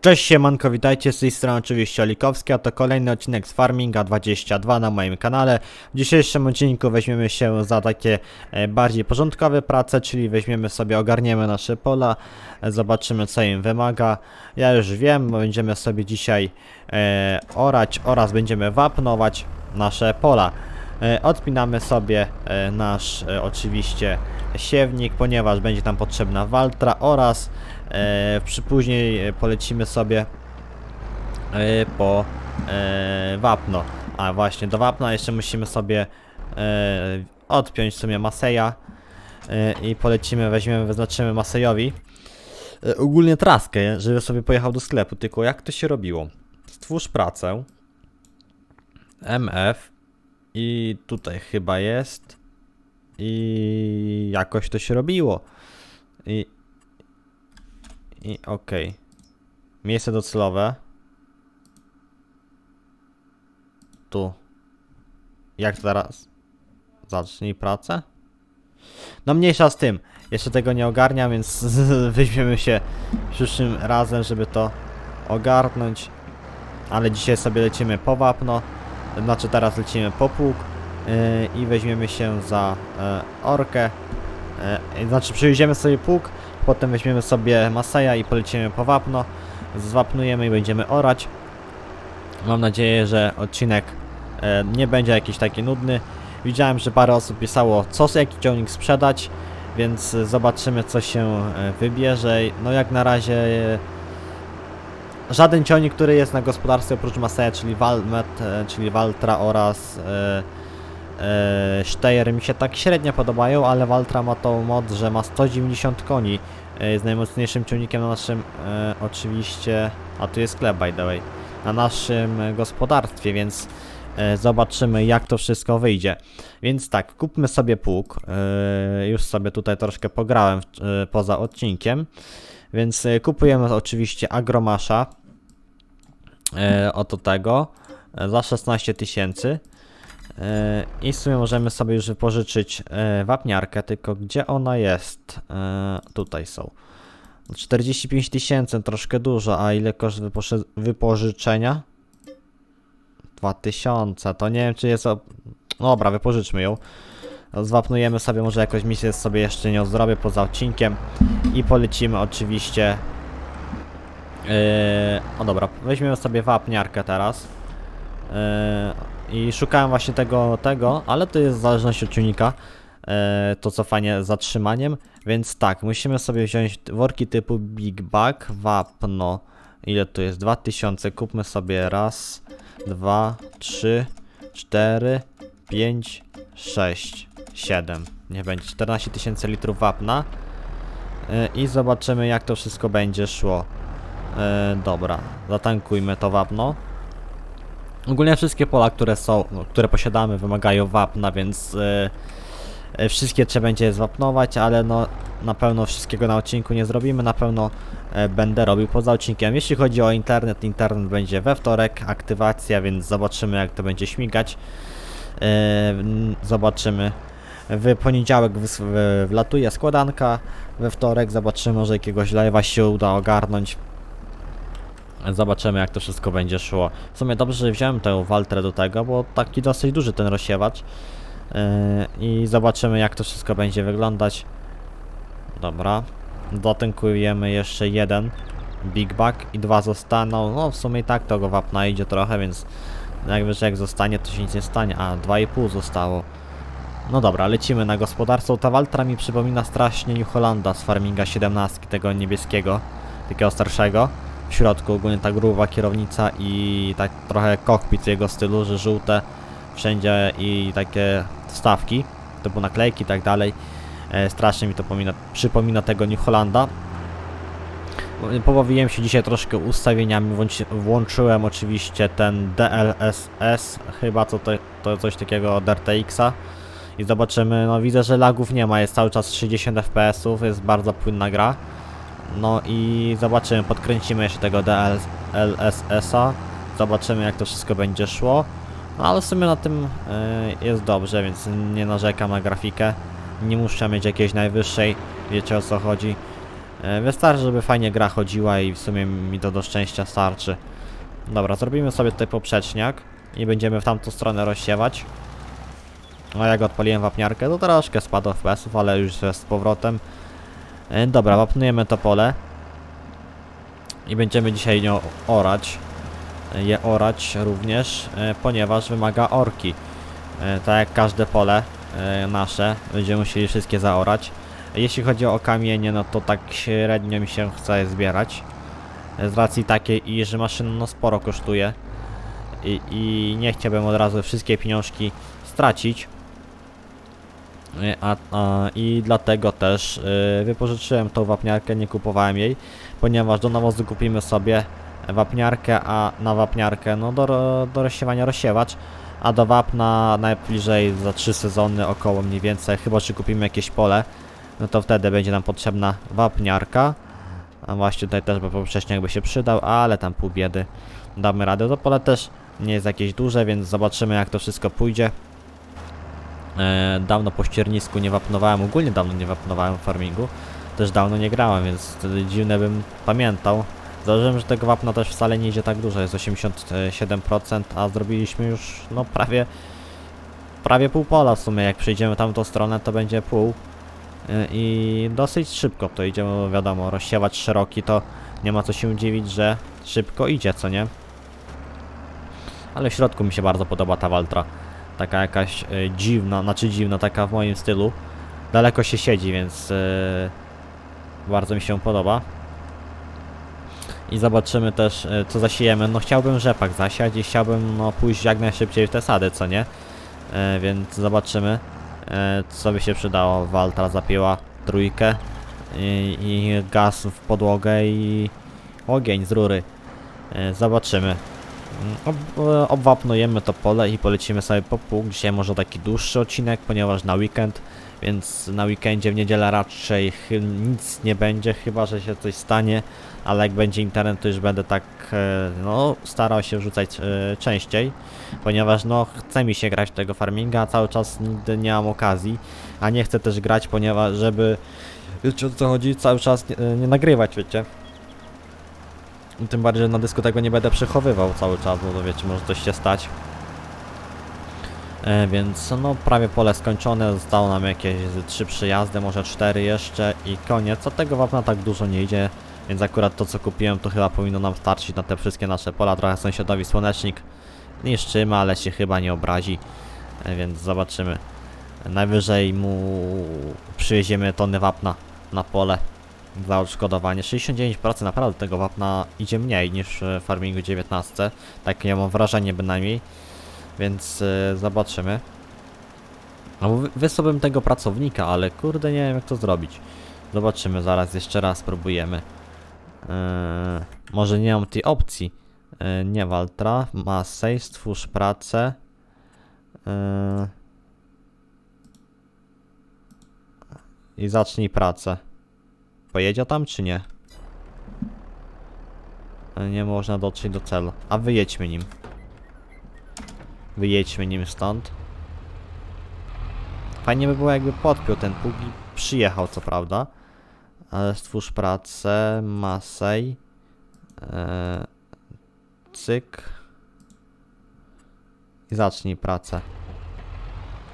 Cześć siemanko, witajcie z tej strony oczywiście Olikowski, a to kolejny odcinek z Farminga 22 na moim kanale. W dzisiejszym odcinku weźmiemy się za takie e, bardziej porządkowe prace, czyli weźmiemy sobie, ogarniemy nasze pola, e, zobaczymy co im wymaga. Ja już wiem, będziemy sobie dzisiaj e, orać oraz będziemy wapnować nasze pola. E, Odpinamy sobie e, nasz e, oczywiście siewnik, ponieważ będzie tam potrzebna waltra oraz przy później e, polecimy sobie e, po e, wapno. A właśnie do wapna jeszcze musimy sobie e, odpiąć w sumie Maseja e, i polecimy, weźmiemy, wyznaczymy Masejowi e, ogólnie traskę, żeby sobie pojechał do sklepu. Tylko jak to się robiło? Stwórz pracę MF i tutaj chyba jest. I jakoś to się robiło. I. I okej. Miejsce docelowe. Tu. Jak teraz? Zacznij pracę? No mniejsza z tym. Jeszcze tego nie ogarniam, więc weźmiemy się przyszłym razem, żeby to ogarnąć. Ale dzisiaj sobie lecimy po wapno. Znaczy teraz lecimy po pług yy, i weźmiemy się za e, orkę. E, znaczy przywieziemy sobie pług, potem weźmiemy sobie Maseja i polecimy po wapno. Zwapnujemy i będziemy orać. Mam nadzieję, że odcinek e, nie będzie jakiś taki nudny. Widziałem, że parę osób pisało, co jaki ciągnik sprzedać, więc zobaczymy, co się e, wybierze. No jak na razie e, żaden ciągnik, który jest na gospodarstwie oprócz Maseja, czyli Valmet, e, czyli Valtra oraz e, e, Steyr mi się tak średnio podobają, ale Valtra ma tą moc, że ma 190 koni. E, jest najmocniejszym ciągnikiem na naszym e, oczywiście, a tu jest sklep by the way, na naszym e, gospodarstwie, więc e, zobaczymy jak to wszystko wyjdzie. Więc tak, kupmy sobie pług. E, już sobie tutaj troszkę pograłem e, poza odcinkiem. Więc e, kupujemy oczywiście Agromasza. E, oto tego. Za 16 tysięcy. E, I w sumie możemy sobie już wypożyczyć e, wapniarkę, tylko gdzie ona jest? E, tutaj są. 45 tysięcy, troszkę dużo, a ile koszt wypoży- wypożyczenia? 2000, to nie wiem czy jest... O... Dobra, wypożyczmy ją. Zwapnujemy sobie, może jakąś misję sobie jeszcze nie zrobię poza odcinkiem i polecimy oczywiście. Yy, o dobra, weźmiemy sobie wapniarkę teraz. Yy, I szukałem właśnie tego, tego, ale to jest w zależności od ciunika. Yy, to cofanie zatrzymaniem, więc tak, musimy sobie wziąć worki typu Big Bag, wapno. Ile tu jest? 2000. Kupmy sobie raz, dwa, trzy, cztery, pięć, sześć, siedem. Niech będzie 14 tysięcy litrów wapna. E, i zobaczymy jak to wszystko będzie szło. E, dobra, zatankujmy to wapno. Ogólnie wszystkie pola, które są, no, które posiadamy wymagają wapna, więc e, wszystkie trzeba będzie zwapnować, ale no na pewno wszystkiego na odcinku nie zrobimy, na pewno e, będę robił poza odcinkiem. Jeśli chodzi o internet, internet będzie we wtorek, aktywacja, więc zobaczymy jak to będzie śmigać. N- zobaczymy. W poniedziałek wlatuje składanka, we wtorek zobaczymy, może jakiegoś live'a się uda ogarnąć. Zobaczymy jak to wszystko będzie szło. W sumie dobrze, że wziąłem tę waltrę do tego, bo taki dosyć duży ten rozsiewacz. Yy, I zobaczymy jak to wszystko będzie wyglądać. Dobra. Dotynkujemy jeszcze jeden Big Bag i dwa zostaną. No w sumie tak to go wapna idzie trochę, więc jakby że jak zostanie to się nic nie stanie. A, 2,5 zostało. No dobra, lecimy na gospodarstwo. Ta Waltra mi przypomina strasznie New Hollanda z Farminga 17, tego niebieskiego, takiego starszego. W środku ogólnie ta gruba kierownica i tak trochę kokpit jego stylu, że żółte wszędzie i takie wstawki, typu naklejki i tak dalej. E, strasznie mi to pomina, przypomina tego New Hollanda. Pobawiłem się dzisiaj troszkę ustawieniami, włączy, włączyłem oczywiście ten DLSS, chyba co to, to coś takiego od RTX-a i zobaczymy, no widzę, że lagów nie ma, jest cały czas 60 fps, jest bardzo płynna gra. No i zobaczymy, podkręcimy jeszcze tego DLSS-a, zobaczymy jak to wszystko będzie szło. No ale w sumie na tym y, jest dobrze, więc nie narzekam na grafikę. Nie muszę mieć jakiejś najwyższej, wiecie o co chodzi. E, Wystarczy, żeby fajnie gra chodziła i w sumie mi to do szczęścia starczy. Dobra, zrobimy sobie tutaj poprzeczniak i będziemy w tamtą stronę rozsiewać. A jak odpaliłem wapniarkę, to troszkę spadło FPS-ów, ale już jest z powrotem. E, Dobra, wapnujemy to pole. I będziemy dzisiaj nią orać. E, Je orać również, e, ponieważ wymaga orki. Tak jak każde pole nasze, będziemy musieli wszystkie zaorać. Jeśli chodzi o kamienie, no to tak średnio mi się chce zbierać. Z racji takiej, iż maszyna no sporo kosztuje. I, I nie chciałbym od razu wszystkie pieniążki stracić. E, A, a, I dlatego też y, wypożyczyłem tą wapniarkę, nie kupowałem jej, ponieważ do nawozu kupimy sobie wapniarkę, a na wapniarkę no do, do rozsiewania rozsiewacz, a do wapna najbliżej za 3 sezony około mniej więcej, chyba że kupimy jakieś pole, no to wtedy będzie nam potrzebna wapniarka. A właśnie tutaj też by poprzeczniak by się przydał, ale tam pół biedy damy radę. To pole też nie jest jakieś duże, więc zobaczymy jak to wszystko pójdzie. E, dawno po ściernisku nie wapnowałem, ogólnie dawno nie wapnowałem farmingu. Też dawno nie grałem, więc wtedy dziwne bym pamiętał. Założyłem, że tego wapna też wcale nie idzie tak dużo, jest 87%, a zrobiliśmy już no prawie prawie pół pola w sumie. Jak przejdziemy tamtą stronę, to będzie pół. E, I dosyć szybko to idzie, bo wiadomo, rozsiewać szeroki to nie ma co się dziwić, że szybko idzie, co nie? Ale w środku mi się bardzo podoba ta Waltra. Taka jakaś e, dziwna, znaczy dziwna, taka w moim stylu. Daleko się siedzi, więc e, bardzo mi się podoba. I zobaczymy też, e, co zasiejemy. No chciałbym rzepak zasiać i chciałbym no, pójść jak najszybciej w te sady, co nie? Więc zobaczymy, co by się przydało. Waltra zapięła trójkę i, i gaz w podłogę i ogień z rury. Zobaczymy. Mm, e, obwapnujemy to pole i polecimy sobie po pół. Dzisiaj może taki dłuższy odcinek, ponieważ na weekend, więc na weekendzie w niedzielę raczej nic nie będzie, chyba że się coś stanie, ale jak będzie internet, to już będę tak, e, no, starał się wrzucać e, częściej, ponieważ no, chce mi się grać tego farminga, cały czas nigdy nie mam okazji, a nie chcę też grać, ponieważ żeby, wiecie o co chodzi, cały czas nie, nie nagrywać, wiecie. Tym bardziej, że na dysku tego nie będę przechowywał cały czas, bo to wiecie, może coś się stać. E, więc no prawie pole skończone, zostało nam jakieś trzy przyjazdy, może cztery jeszcze i koniec. Od tego wapna tak dużo nie idzie, więc akurat to co kupiłem to chyba powinno nam starczyć na te wszystkie nasze pola. Trochę sąsiadowi słonecznik niszczymy, ale się chyba nie obrazi, e, więc zobaczymy. Najwyżej mu przywieziemy tony wapna na pole za odszkodowanie. 69% naprawdę tego wapna idzie mniej niż w farmingu 19. Takie ja mam wrażenie bynajmniej. Więc e, zobaczymy. No bo wy- wysłałbym tego pracownika, ale kurde nie wiem jak to zrobić. Zobaczymy, zaraz jeszcze raz spróbujemy. Eee, może nie mam tej opcji. Nie Waltra, Masej, stwórz pracę. I zacznij pracę. Pojedzie tam czy nie? E, Nie można dotrzeć do celu. A wyjedźmy nim. Wyjedźmy nim stąd. Fajnie by było jakby podpiął ten pług i przyjechał co prawda. Ale stwórz pracę, Masej. E, cyk. I zacznij pracę.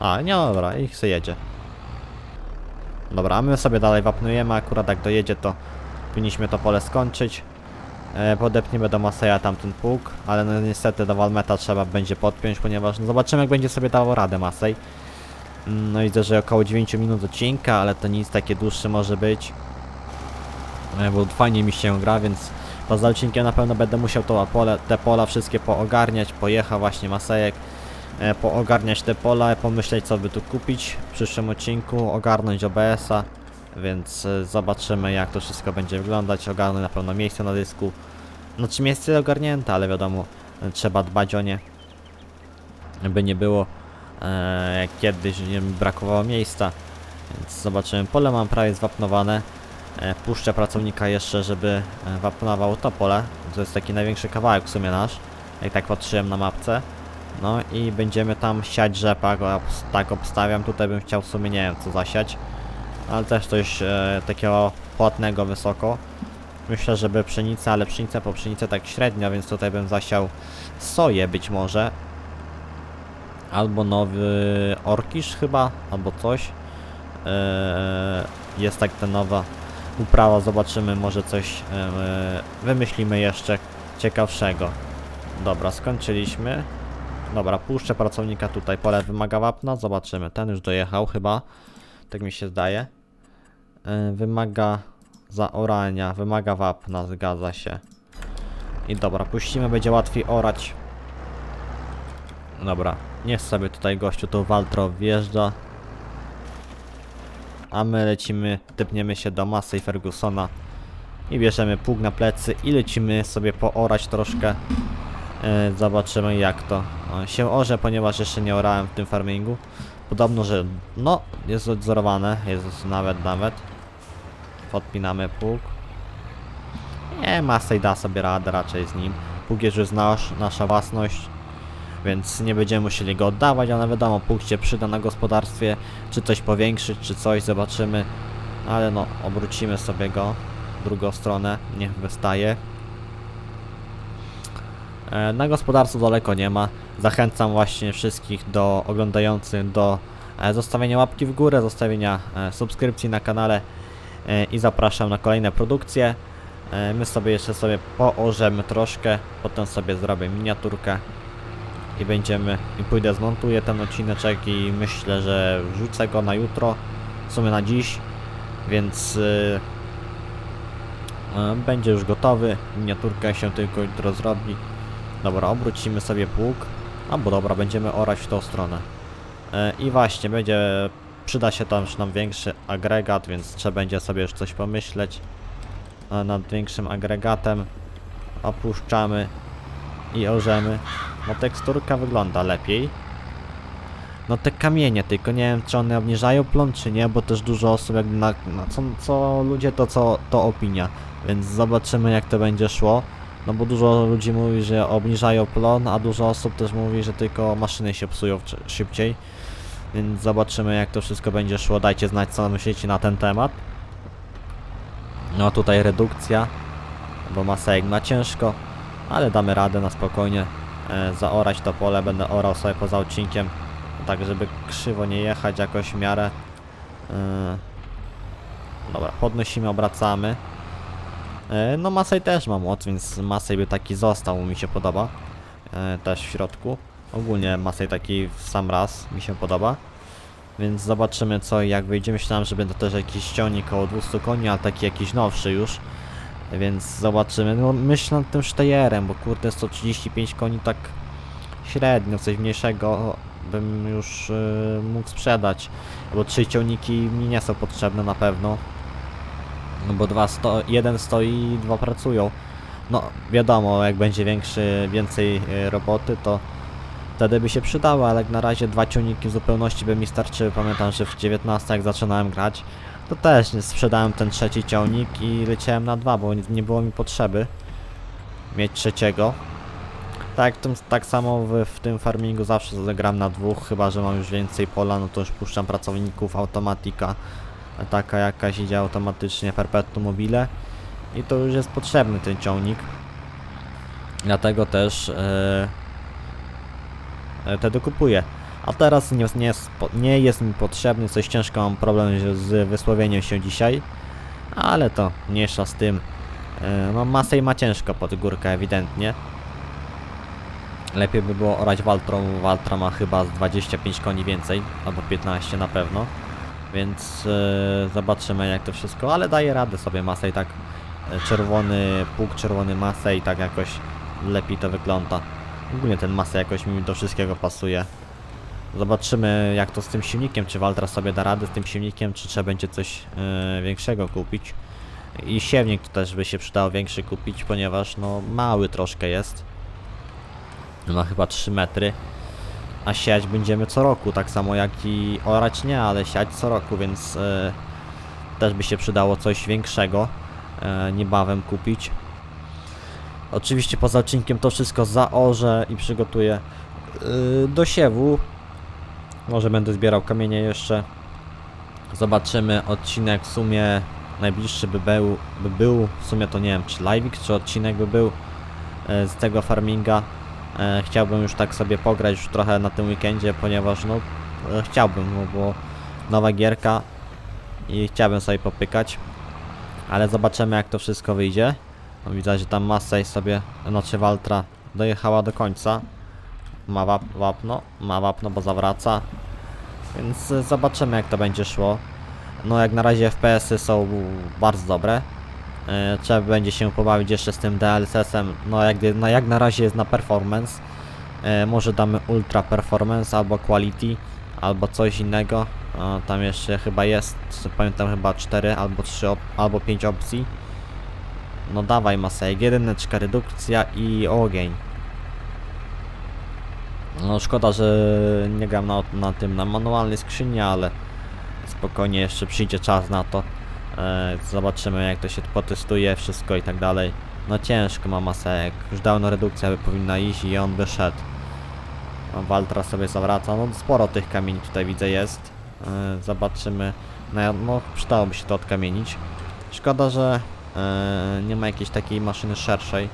A, nie dobra, ich se jedzie. Dobra, a my sobie dalej wapnujemy, akurat jak dojedzie to powinniśmy to pole skończyć. E, podepniemy do Maseja tamten pług, ale no niestety do Walmeta trzeba będzie podpiąć, ponieważ no zobaczymy jak będzie sobie dawał radę Masej. Mm, No widzę, że około 9 minut odcinka, ale to nic, takie dłuższe może być. E, bo fajnie mi się gra, więc poza odcinkiem na pewno będę musiał to pole, te pola wszystkie poogarniać, pojechał właśnie Masejek poogarniać te pola, pomyśleć co by tu kupić w przyszłym odcinku, ogarnąć OBS-a, więc e, zobaczymy jak to wszystko będzie wyglądać, ogarnę na pewno miejsce na dysku. Znaczy miejsce ogarnięte, ale wiadomo, e, trzeba dbać o nie, by nie było e, jak kiedyś nie brakowało miejsca, więc zobaczymy. Pole mam prawie zwapnowane. E, puszczę pracownika jeszcze, żeby e, wapnował to pole. To jest taki największy kawałek w sumie nasz, jak tak patrzyłem na mapce. No i będziemy tam siać rzepak, tak obstawiam, tutaj bym chciał w sumie nie wiem co zasiać, ale też coś e, takiego płatnego wysoko. Myślę, żeby pszenica, ale pszenica po pszenicę tak średnio, więc tutaj bym zasiał soję być może. Albo nowy orkisz chyba, albo coś. Eee, jest tak ta nowa uprawa, zobaczymy, może coś eee, wymyślimy jeszcze ciekawszego. Dobra, skończyliśmy. Dobra, puszczę pracownika tutaj, pole wymaga wapna, zobaczymy. Ten już dojechał chyba, tak mi się zdaje. Eee, wymaga zaorania, wymaga wapna, zgadza się. I dobra, puścimy, będzie łatwiej orać. Dobra, niech sobie tutaj gościu to Waltro wjeżdża. A my lecimy, typniemy się do Masy i Fergusona i bierzemy pług na plecy i lecimy sobie poorać troszkę. E, zobaczymy jak to e, się orze, ponieważ jeszcze nie orałem w tym farmingu. Podobno, że no, jest odzorowane, jest nawet, nawet. Podpinamy pług. Nie, Masej da sobie radę raczej z nim. Pług jest już nasz, nasza własność, więc nie będziemy musieli go oddawać, ale wiadomo, pług się przyda na gospodarstwie, czy coś powiększyć, czy coś, zobaczymy. Ale no, obrócimy sobie go w drugą stronę, niech wystaje. E, Na gospodarstwo daleko nie ma. Zachęcam właśnie wszystkich do oglądających do e, zostawienia łapki w górę, zostawienia e, subskrypcji na kanale i zapraszam na kolejne produkcje. My sobie jeszcze sobie poorzemy troszkę, potem sobie zrobię miniaturkę i będziemy, i pójdę zmontuję ten odcineczek i myślę, że wrzucę go na jutro, w sumie na dziś, więc y, y, będzie już gotowy, miniaturka się tylko jutro zrobi. Dobra, obrócimy sobie pług, albo dobra, będziemy orać w tą stronę. E, I właśnie, będzie, przyda się tam nam większy agregat, więc trzeba będzie sobie już coś pomyśleć e, nad większym agregatem. Opuszczamy i orzemy. No teksturka wygląda lepiej. No te kamienie, tylko nie wiem czy one obniżają plon czy nie, bo też dużo osób jakby na, na co, co ludzie to co to opinia. Więc zobaczymy jak to będzie szło. No bo dużo ludzi mówi, że obniżają plon, a dużo osób też mówi, że tylko maszyny się psują szybciej. Więc zobaczymy jak to wszystko będzie szło. Dajcie znać co myślicie na ten temat. No tutaj redukcja, bo Masejek ma ciężko, ale damy radę na spokojnie e, zaorać to pole, będę orał sobie poza odcinkiem, tak żeby krzywo nie jechać jakoś w miarę. E, dobra, podnosimy, obracamy. E, no Masej też ma moc, więc Masej by taki został, mi się podoba. E, też w środku. Ogólnie Masej taki w sam raz mi się podoba. Więc zobaczymy co i jak wyjdzie. Myślałem, że to też jakiś ściągnik około 200 koni, ale taki jakiś nowszy już. Więc zobaczymy. No myślę nad tym Stejerem, bo kurde 135 koni tak średnio, coś mniejszego bym już y, mógł sprzedać. Bo trzy ciągniki mi nie są potrzebne na pewno. No bo dwa sto, jeden stoi, dwa pracują. No wiadomo, jak będzie większy, więcej y, roboty, to wtedy by się przydały, ale jak na razie dwa ciągniki w zupełności by mi starczyły. Pamiętam, że w 19 jak zaczynałem grać, to też sprzedałem ten trzeci ciągnik i leciałem na dwa, bo nie było mi potrzeby mieć trzeciego. Tak, tym, tak samo w, w tym farmingu zawsze gram na dwóch, chyba że mam już więcej pola, no to już puszczam pracowników, automatika taka jakaś idzie automatycznie perpetuum mobile i to już jest potrzebny ten ciągnik. Dlatego też e, e, wtedy kupuję. A teraz nie, nie, nie jest mi potrzebny, coś ciężko mam problem z- wysłowieniem się dzisiaj, ale to mniejsza z tym. E, no Masej ma ciężko pod górkę ewidentnie. Lepiej by było orać Waltrą, Waltra ma chyba z 25 koni więcej, albo 15 na pewno. Więc e, zobaczymy jak to wszystko, ale daje radę sobie Masej tak e, czerwony pług, czerwony Masej tak jakoś lepiej to wygląda. Ogólnie ten Masej jakoś mi do wszystkiego pasuje. Zobaczymy jak to z tym silnikiem, czy Waltra sobie da radę z tym silnikiem, czy trzeba będzie coś e, większego kupić. I siewnik też by się przydało większy kupić, ponieważ no mały troszkę jest. Ma chyba 3 metry. A siać będziemy co roku, tak samo jak i orać nie, ale siać co roku, więc e, też by się przydało coś większego e, niebawem kupić. Oczywiście poza odcinkiem to wszystko zaorzę i przygotuję e, do siewu. Może będę zbierał kamienie jeszcze. Zobaczymy odcinek w sumie najbliższy by był, by był, w sumie to nie wiem, czy live'ik, czy odcinek by był z tego farminga. E, chciałbym już tak sobie pograć już trochę na tym weekendzie, ponieważ no e, chciałbym, no bo nowa gierka i chciałbym sobie popykać. Ale zobaczymy jak to wszystko wyjdzie. No, widać, że tam Massey sobie, znaczy Waltra dojechała do końca. Ma wap wapno, ma wapno, bo zawraca. Więc y, zobaczymy jak to będzie szło. No jak na razie FPS-y są bardzo dobre. E, Trzeba będzie się pobawić jeszcze z tym DLSS-em. No jak, no jak na razie jest na performance. E, Może damy ultra performance albo quality albo coś innego. A, tam jeszcze chyba jest, pamiętam chyba 4 albo 3 op- albo 5 opcji. No dawaj Masej, jedyneczka, redukcja i ogień. No szkoda, że nie gram na, na tym, na manualnej skrzyni, ale spokojnie jeszcze przyjdzie czas na to. E, zobaczymy jak to się potestuje, wszystko i tak dalej. No ciężko ma Masejek, już dawno redukcja by powinna iść i on by szedł. A Waltra sobie zawraca, no sporo tych kamieni tutaj widzę jest. E, zobaczymy, no, no przydałoby się to odkamienić. Szkoda, że e, nie ma jakiejś takiej maszyny szerszej.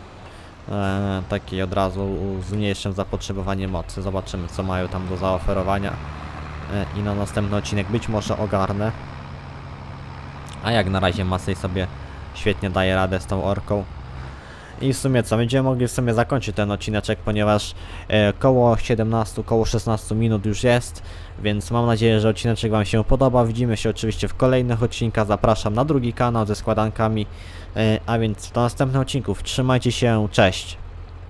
Takiej od razu z mniejszym zapotrzebowaniem mocy. Zobaczymy co mają tam do zaoferowania. I na następny odcinek być może ogarnę. A jak na razie Masej sobie świetnie daje radę z tą orką. I w sumie co, będziemy mogli w sumie zakończyć ten odcineczek, ponieważ e, koło 17, koło 16 minut już jest, więc mam nadzieję, że odcineczek Wam się podoba. Widzimy się oczywiście w kolejnych odcinkach, zapraszam na drugi kanał ze składankami, e, a więc do następnych odcinków. Trzymajcie się, cześć!